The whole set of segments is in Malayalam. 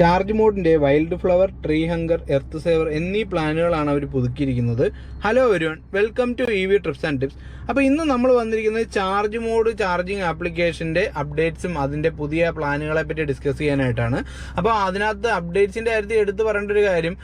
ചാർജ് മോഡിന്റെ വൈൽഡ് ഫ്ലവർ ട്രീ ഹങ്കർ എർത്ത് സേവർ എന്നീ പ്ലാനുകളാണ് അവർ പുതുക്കിയിരിക്കുന്നത്. Hello everyone welcome to E V trips and tips. അപ്പോൾ ഇന്ന് നമ്മൾ വന്നിരിക്കുന്നത് ചാർജ് മോഡ് ചാർജിങ് ആപ്ലിക്കേഷന്റെ അപ്ഡേറ്റ്സും അതിന്റെ പുതിയ പ്ലാനുകളെ പറ്റി ഡിസ്കസ് ചെയ്യാനായിട്ടാണ്. അപ്പോൾ അതിനകത്ത് അപ്ഡേറ്റ്സിന്റെ കാര്യത്തിൽ എടുത്തു പറയേണ്ട ഒരു കാര്യം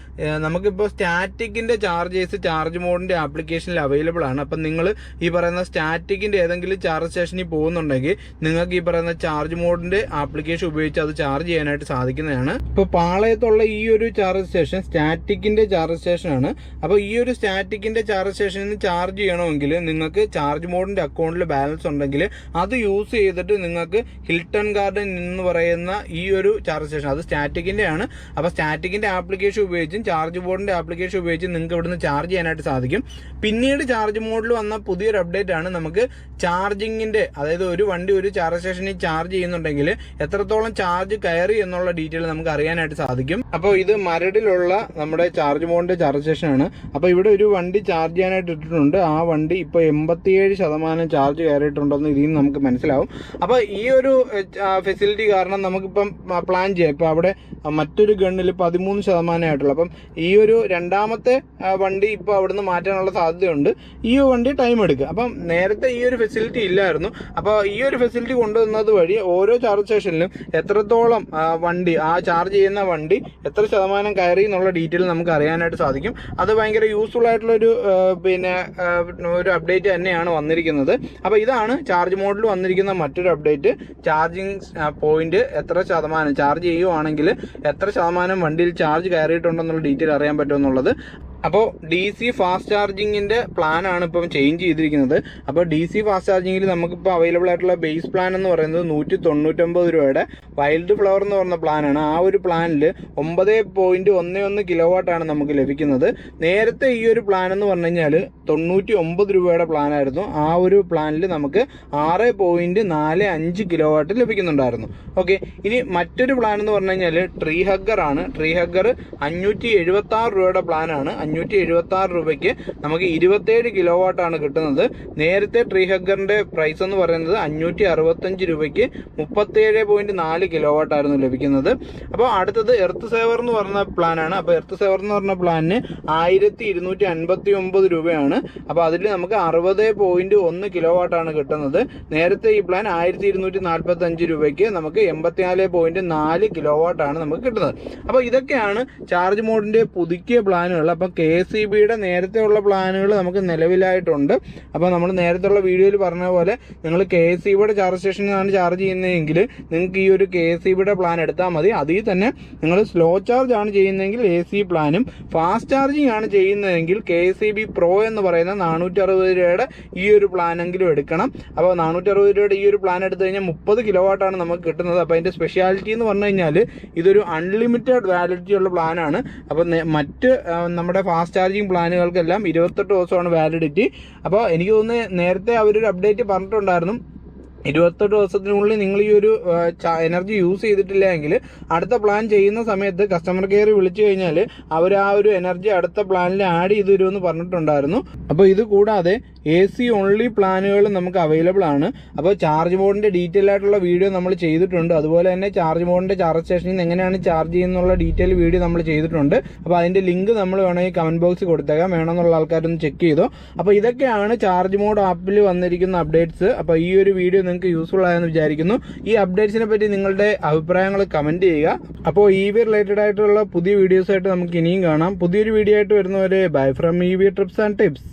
നമുക്കിപ്പോൾ സ്റ്റാറ്റിക്കിന്റെ ചാർജേഴ്സ് ചാർജ് മോഡിന്റെ ആപ്ലിക്കേഷനിൽ അവൈലബിൾ ആണ്. അപ്പം നിങ്ങൾ ഈ പറയുന്ന സ്റ്റാറ്റിക്കിന്റെ ഏതെങ്കിലും ചാർജ് സ്റ്റേഷനിൽ പോകുന്നുണ്ടെങ്കിൽ നിങ്ങൾക്ക് ഈ പറയുന്ന ചാർജ് മോഡിന്റെ ആപ്ലിക്കേഷൻ ഉപയോഗിച്ച് അത് ചാർജ് ചെയ്യാനായിട്ട് സാധിക്കുന്നതാണ്. ഇപ്പോൾ പാളയത്തുള്ള ഈ ഒരു ചാർജ് സ്റ്റേഷൻ സ്റ്റാറ്റിക്കിന്റെ ചാർജ് സ്റ്റേഷനാണ് അപ്പോൾ ഈ ഒരു സ്റ്റാറ്റിക്കിന്റെ ചാർജ് സ്റ്റേഷനിൽ നിന്ന് ചാർജ് ചെയ്യണമെങ്കിൽ നിങ്ങൾക്ക് ചാർജ് മോഡിന്റെ അക്കൗണ്ടിൽ ബാലൻസ് ഉണ്ടെങ്കിൽ അത് യൂസ് ചെയ്തിട്ട് നിങ്ങൾക്ക് ഹിൽട്ടൺ ഗാർഡൻ എന്ന് പറയുന്ന ഈ ഒരു ചാർജ് സ്റ്റേഷൻ അത് സ്റ്റാറ്റിക്കിന്റെ ആണ്. അപ്പോൾ സ്റ്റാറ്റിക്കിന്റെ ആപ്ലിക്കേഷൻ ഉപയോഗിച്ചും ചാർജ് ബോർഡിന്റെ ആപ്ലിക്കേഷൻ ഉപയോഗിച്ചും നിങ്ങൾക്ക് ഇവിടുന്ന് ചാർജ് ചെയ്യാനായിട്ട് സാധിക്കും. പിന്നീട് ചാർജ് മോഡിൽ വന്ന പുതിയൊരു അപ്ഡേറ്റ് ആണ് നമുക്ക് ചാർജിങ്ങിന്റെ അതായത് ഒരു വണ്ടി ഒരു ചാർജ് സ്റ്റേഷനിൽ ചാർജ് ചെയ്യുന്നുണ്ടെങ്കിൽ എത്രത്തോളം ചാർജ് കയറി എന്നുള്ള ഡീറ്റെയിൽ നമുക്ക് അറിയാനായിട്ട് സാധിക്കും. അപ്പോൾ ഇത് മരടിലുള്ള നമ്മുടെ ചാർജ് മോഡിന്റെ ചാർജ് സ്റ്റേഷൻ ആണ്. അപ്പോൾ ഇവിടെ ഒരു വണ്ടി ചാർജ് ചെയ്യാനായിട്ട് ഇട്ടിട്ടുണ്ട്. ആ വണ്ടി ഇപ്പോൾ എൺപത്തിയേഴ് ശതമാനം ചാർജ് കയറിയിട്ടുണ്ടെന്ന് ഇതിൽ നിന്ന് നമുക്ക് മനസ്സിലാവും. അപ്പോൾ ഈ ഒരു ഫെസിലിറ്റി കാരണം നമുക്കിപ്പം പ്ലാൻ ചെയ്യാം. ഇപ്പോൾ അവിടെ മറ്റൊരു ഗണ്ണിൽ പതിമൂന്ന് ശതമാനമേ ആയിട്ടുള്ളൂ. അപ്പം ഈ ഒരു രണ്ടാമത്തെ വണ്ടി വണ്ടി ഇപ്പോൾ അവിടുന്ന് മാറ്റാനുള്ള സാധ്യതയുണ്ട്. ഈ വണ്ടി ടൈം എടുക്കുക. അപ്പം നേരത്തെ ഈ ഒരു ഫെസിലിറ്റി ഇല്ലായിരുന്നു. അപ്പോൾ ഈ ഒരു ഫെസിലിറ്റി കൊണ്ടുവന്നത് വഴി ഓരോ ചാർജ് സ്റ്റേഷനിലും എത്രത്തോളം വണ്ടി ആ ചാർജ് ചെയ്യുന്ന വണ്ടി എത്ര ശതമാനം കയറി എന്നുള്ള ഡീറ്റെയിൽ നമുക്ക് അറിയാനായിട്ട് സാധിക്കും. അത് ഭയങ്കര യൂസ്ഫുൾ ആയിട്ടുള്ളൊരു പിന്നെ ഒരു അപ്ഡേറ്റ് തന്നെയാണ് വന്നിരിക്കുന്നത്. അപ്പോൾ ഇതാണ് ചാർജ് മോഡിൽ വന്നിരിക്കുന്ന മറ്റൊരു അപ്ഡേറ്റ് ചാർജിങ് പോയിന്റ് എത്ര ശതമാനം ചാർജ് ചെയ്യുവാണെങ്കിൽ എത്ര ശതമാനം വണ്ടിയിൽ ചാർജ് കയറിയിട്ടുണ്ടെന്നുള്ള ഡീറ്റെയിൽ അറിയാൻ പറ്റുമെന്നുള്ളത്. അപ്പോൾ ഡി സി ഫാസ്റ്റ് ചാർജിങ്ങിന്റെ പ്ലാനാണ് ഇപ്പം ചേഞ്ച് ചെയ്തിരിക്കുന്നത്. അപ്പോൾ ഡി സി ഫാസ്റ്റ് ചാർജിങ്ങിൽ നമുക്കിപ്പോൾ അവൈലബിൾ ആയിട്ടുള്ള ബേസ് പ്ലാൻ എന്ന് പറയുന്നത് നൂറ്റി തൊണ്ണൂറ്റൊമ്പത് രൂപയുടെ വൈൽഡ് ഫ്ലവർ എന്ന് പറയുന്ന പ്ലാനാണ് ആ ഒരു പ്ലാനിൽ ഒമ്പത് പോയിന്റ് ഒന്ന് ഒന്ന് കിലോ വാട്ടാണ് നമുക്ക് ലഭിക്കുന്നത്. നേരത്തെ ഈ ഒരു പ്ലാൻ എന്ന് പറഞ്ഞു കഴിഞ്ഞാൽ തൊണ്ണൂറ്റി ഒമ്പത് രൂപയുടെ പ്ലാനായിരുന്നു ആ ഒരു പ്ലാനിൽ നമുക്ക് ആറ് പോയിന്റ് നാല് അഞ്ച് കിലോ വാട്ട് ലഭിക്കുന്നുണ്ടായിരുന്നു. ഓക്കെ ഇനി മറ്റൊരു പ്ലാൻ എന്ന് പറഞ്ഞു കഴിഞ്ഞാൽ ട്രീ ഹഗ്ഗർ ആണ്. ട്രീ ഹഗ്ഗർ അഞ്ഞൂറ്റി എഴുപത്തി രൂപയുടെ പ്ലാനാണ് എഴുപത്തി ആറ് രൂപയ്ക്ക് നമുക്ക് ഇരുപത്തേഴ് കിലോ വാട്ടാണ് കിട്ടുന്നത്. നേരത്തെ ട്രീ ഹഗ്ഗറിന്റെ പ്രൈസ് എന്ന് പറയുന്നത് അഞ്ഞൂറ്റി അറുപത്തഞ്ച് രൂപയ്ക്ക് മുപ്പത്തേഴ് പോയിന്റ് നാല് കിലോ വാട്ടായിരുന്നു ലഭിക്കുന്നത്. അപ്പോൾ അടുത്തത് എർത്ത് സേവർ എന്ന് പറഞ്ഞ പ്ലാനാണ് അപ്പോൾ എർത്ത് സേവർ എന്ന് പറഞ്ഞ പ്ലാനിന് ആയിരത്തി ഇരുന്നൂറ്റി അൻപത്തി ഒമ്പത് രൂപയാണ്. അപ്പോൾ അതിൽ നമുക്ക് അറുപത് പോയിന്റ് ഒന്ന് കിലോ വാട്ടാണ് കിട്ടുന്നത്. നേരത്തെ ഈ പ്ലാൻ ആയിരത്തി ഇരുന്നൂറ്റി നാൽപ്പത്തി അഞ്ച് രൂപയ്ക്ക് നമുക്ക് എൺപത്തിനാല് പോയിന്റ് നാല് കിലോ വാട്ടാണ് നമുക്ക് കിട്ടുന്നത്. അപ്പോൾ ഇതൊക്കെയാണ് ചാർജ് മോഡിന്റെ പുതുക്കിയ പ്ലാനുകൾ അപ്പം കെ എസ് സി ബിയുടെ നേരത്തെ ഉള്ള പ്ലാനുകൾ നമുക്ക് നിലവിലായിട്ടുണ്ട്. അപ്പോൾ നമ്മൾ നേരത്തെ ഉള്ള വീഡിയോയിൽ പറഞ്ഞ പോലെ നിങ്ങൾ കെ എസ് സി ബിയുടെ ചാർജ് സ്റ്റേഷനിലാണ് ചാർജ് ചെയ്യുന്നതെങ്കിൽ നിങ്ങൾക്ക് ഈ ഒരു കെ എസ് സി ബിയുടെ പ്ലാൻ എടുത്താൽ മതി. അതിൽ തന്നെ നിങ്ങൾ സ്ലോ ചാർജ് ആണ് ചെയ്യുന്നതെങ്കിൽ എ സി പ്ലാനും ഫാസ്റ്റ് ചാർജിങ് ആണ് ചെയ്യുന്നതെങ്കിൽ K S C B pro എന്ന് പറയുന്ന നാനൂറ്റി അറുപത് രൂപയുടെ ഈ ഒരു പ്ലാനെങ്കിലും എടുക്കണം. അപ്പോൾ നാനൂറ്റി അറുപത് രൂപയുടെ ഈ ഒരു പ്ലാൻ എടുത്തു കഴിഞ്ഞാൽ മുപ്പത് കിലോ വാട്ടാണ് നമുക്ക് കിട്ടുന്നത്. അപ്പോൾ അതിന്റെ സ്പെഷ്യാലിറ്റി എന്ന് പറഞ്ഞു കഴിഞ്ഞാൽ ഇതൊരു അൺലിമിറ്റഡ് വാലിഡിറ്റി ഉള്ള പ്ലാനാണ് അപ്പോൾ മറ്റ് നമ്മുടെ ഫാസ്റ്റ് ചാർജിങ് പ്ലാനുകൾക്കെല്ലാം ഇരുപത്തെട്ട് ദിവസമാണ് വാലിഡിറ്റി അപ്പോൾ എനിക്ക് തോന്നുന്നത് നേരത്തെ അവരൊരു അപ്ഡേറ്റ് പറഞ്ഞിട്ടുണ്ടായിരുന്നു. ഇരുപത്തെട്ട് ദിവസത്തിനുള്ളിൽ നിങ്ങൾ ഈ ഒരു എനർജി യൂസ് ചെയ്തിട്ടില്ല എങ്കിൽ അടുത്ത പ്ലാൻ ചെയ്യുന്ന സമയത്ത് കസ്റ്റമർ കെയർ വിളിച്ചു കഴിഞ്ഞാൽ അവർ ആ ഒരു എനർജി അടുത്ത പ്ലാനിൽ ആഡ് ചെയ്തു തരുമെന്ന് പറഞ്ഞിട്ടുണ്ടായിരുന്നു. അപ്പോൾ ഇത് കൂടാതെ എ സി ഓൺലി പ്ലാനുകൾ നമുക്ക് അവൈലബിൾ ആണ്. അപ്പോൾ ചാർജ് ബോർഡിന്റെ ഡീറ്റെയിൽ ആയിട്ടുള്ള വീഡിയോ നമ്മൾ ചെയ്തിട്ടുണ്ട്. അതുപോലെ തന്നെ ചാർജ് ബോർഡിന്റെ ചാർജ് സ്റ്റേഷനിൽ നിന്ന് എങ്ങനെയാണ് ചാർജ് ചെയ്യുന്നുള്ള ഡീറ്റെയിൽ വീഡിയോ നമ്മൾ ചെയ്തിട്ടുണ്ട്. അപ്പോൾ അതിന്റെ ലിങ്ക് നമ്മൾ വേണമെങ്കിൽ കമന്റ് ബോക്സിൽ കൊടുത്തേക്കാം. വേണമെന്നുള്ള ആൾക്കാരൊന്ന് ചെക്ക് ചെയ്തോ. അപ്പോൾ ഇതൊക്കെയാണ് ചാർജ് മോഡ് ആപ്പിൽ വന്നിരിക്കുന്ന അപ്ഡേറ്റ്സ് അപ്പോൾ ഈ ഒരു വീഡിയോ നിങ്ങൾക്ക് യൂസ്ഫുൾ ആയെന്ന് വിചാരിക്കുന്നു. ഈ അപ്ഡേറ്റ്സിനെ പറ്റി നിങ്ങളുടെ അഭിപ്രായങ്ങൾ കമന്റ് ചെയ്യുക. അപ്പോൾ ഇ വി റിലേറ്റഡ് ആയിട്ടുള്ള പുതിയ വീഡിയോസായിട്ട് നമുക്ക് ഇനിയും കാണാം. പുതിയൊരു വീഡിയോ ആയിട്ട് വരുന്നവരെ bye from E V trips and tips